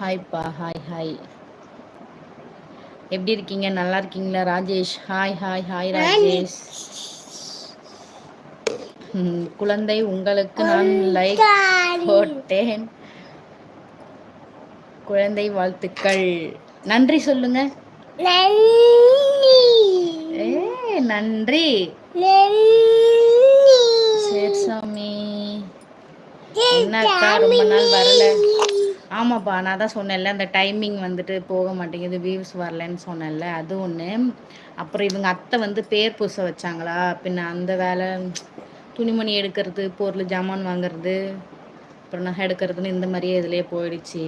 ஹாய்ப்பா hi hi எப்படி இருக்கீங்க? நல்லா இருக்கீங்களா Rajesh? Hi hi hi Rajesh. குழந்தை உங்களுக்கு நான் லைக் போட்டேன். குழந்தை வாழ்த்துக்கள். நன்றி சொல்லுங்க. நன்றி. சரி சாமி. என்னக்கா ரொம்ப நாள் வரல. ஆமாப்பா நான் தான் சொன்னேன்ல அந்த டைமிங் வந்துட்டு போக மாட்டேங்குது வியூஸ் வரலன்னு சொன்னேன்ல அது ஒன்று அப்புறம் இவங்க அத்தை வந்து பேர் பூச வச்சாங்களா பின்ன அந்த வேலை துணிமணி எடுக்கிறது பொருள் ஜாமான் வாங்குறது அப்புறம் நகை எடுக்கிறதுன்னு இந்த மாதிரியே இதுலேயே போயிடுச்சு.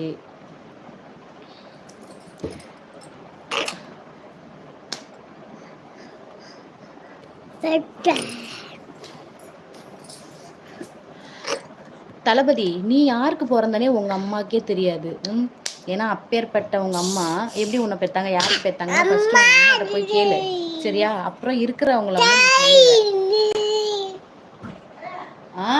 தளபதி நீ யாருக்கு பிறந்தனே உங்க அம்மாக்கே தெரியாது. ம்? ஏன்னா அப்பேற்பட்ட உங்க அம்மா எப்படி உன்னை பெத்தாங்க யாருக்கு பெத்தாங்க போய் கேளு. சரியா? அப்புறம் இருக்கிறவங்கள ஆ?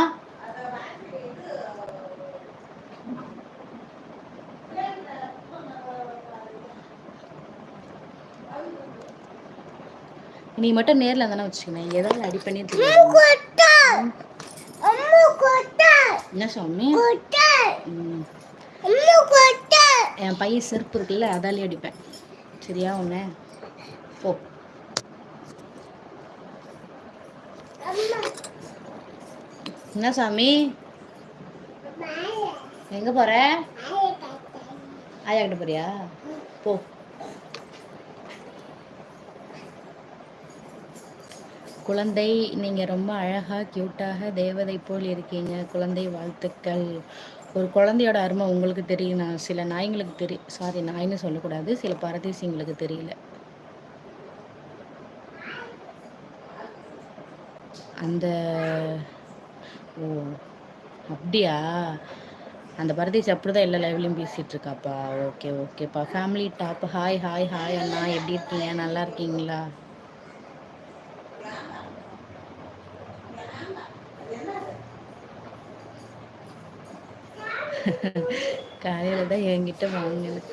நீ மட்டும் நேர்ல தானே வச்சுக்கணும் ஏதாவது அடி பண்ணி என்ன சாமி? என் பையன் செருப்பு இருக்குல்ல அதாலே அடிப்பேன். சரியா உன்ன? போ. என்ன சாமி? எங்க போற? ஆயா கிட்ட போறியா? போ. குழந்தை நீங்கள் ரொம்ப அழகாக க்யூட்டாக தேவதை போல் இருக்கீங்க. குழந்தை வாழ்த்துக்கள். ஒரு குழந்தையோட அருமை உங்களுக்கு தெரியும் நான் சில நாய்ங்களுக்கு தெரியும் சாரி நாய்னு சொல்லக்கூடாது. சில பரதேசிங்களுக்கு தெரியல. அந்த ஓ அப்படியா? அந்த பரதேசி அப்படிதான் எல்லா லைவ்லையும் பேசிகிட்டு இருக்காப்பா ஓகே ஓகேப்பா. Family top hi hi hi அண்ணா. எப்படி இருக்கீங்க? நல்லா இருக்கீங்களா? காலையில் தான் என்கிட்ட வாங்கினேன்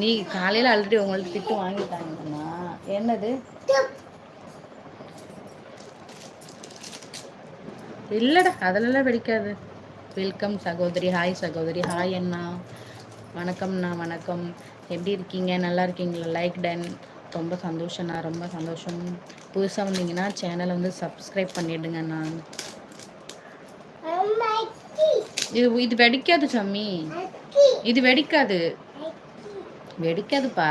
நீ காலையில் ஆல்ரெடி உங்கள்ட்ட திட்டு வாங்கிட்டாங்கம்மா. என்னது? இல்லைடா அதெல்லாம் வெடிக்காது. வெல்கம் சகோதரி ஹாய் சகோதரி ஹாய் அண்ணா. வணக்கம்ண்ணா வணக்கம். எப்படி இருக்கீங்க? நல்லா இருக்கீங்களா? லைக் டன் ரொம்ப சந்தோஷம்ண்ணா ரொம்ப சந்தோஷம். புதுசாக வந்தீங்கன்னா சேனலை வந்து சப்ஸ்கிரைப் பண்ணிவிடுங்கண்ணா இது இது வெடிக்காது சாமி. இது வெடிக்காது. வெடிக்காதுப்பா.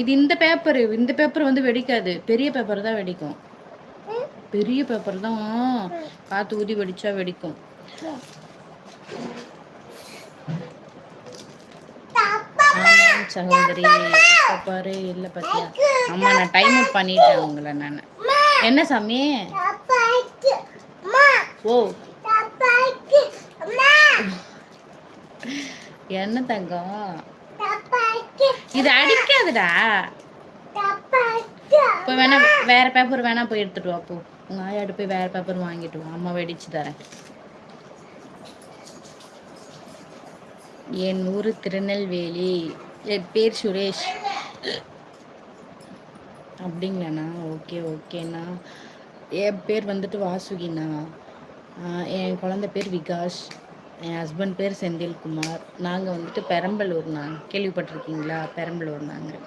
இது இந்த பேப்பர் இந்த பேப்பர் வந்து வெடிக்காது. பெரிய பேப்பர் தான் வெடிக்கும். பெரிய பேப்பர் தான். காத்து ஊதி வெடிச்சா வெடிக்கும். சகோதரி. பாரு இல்ல பாத்தியா? அம்மா நான் டைம் அவுட் பண்ணிட்டேன் உங்களை நான். என்ன சாமி? ஓ. என்ன தங்கம்? இது அடிக்காதுடா. இப்போ வேணா வேற பேப்பர் வேணா போய் எடுத்துட்டு வா போ. உங்க ஆயாடு போய் வேற பேப்பர் வாங்கிட்டு வா. அம்மா வெடிச்சு தரேன். என் ஊர் திருநெல்வேலி. என் பேர் சுரேஷ். அப்படிங்களாண்ணா? ஓகே ஓகேண்ணா. என் பேர் வந்துட்டு வாசுகிண்ணா. என் குழந்த பேர் விகாஷ். என் ஹஸ்பண்ட் பேர் செந்தில்குமார் நாங்கள் வந்துட்டு பெரம்பலூர்ண்ணா கேள்விப்பட்டிருக்கீங்களா? பெரம்பலூர் நாங்கள்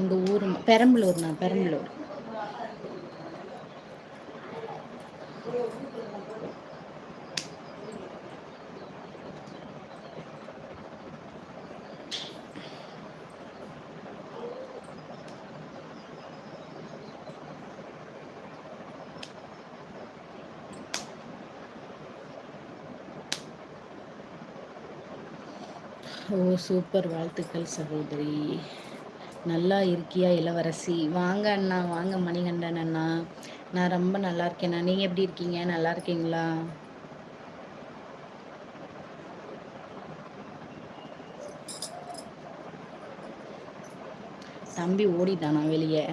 இந்த ஊர் பெரம்பலூர்ண்ணா பெரம்பலூர். ஓ சூப்பர். வாழ்த்துக்கள் சகோதரி. நல்லா இருக்கியா இளவரசி? வாங்க அண்ணா வாங்க மணிகண்டன் அண்ணா. நான் ரொம்ப நல்லா இருக்கேண்ணா நீங்கள் எப்படி இருக்கீங்க? நல்லா இருக்கீங்களா? தம்பி ஓடிட்டானா வெளியே?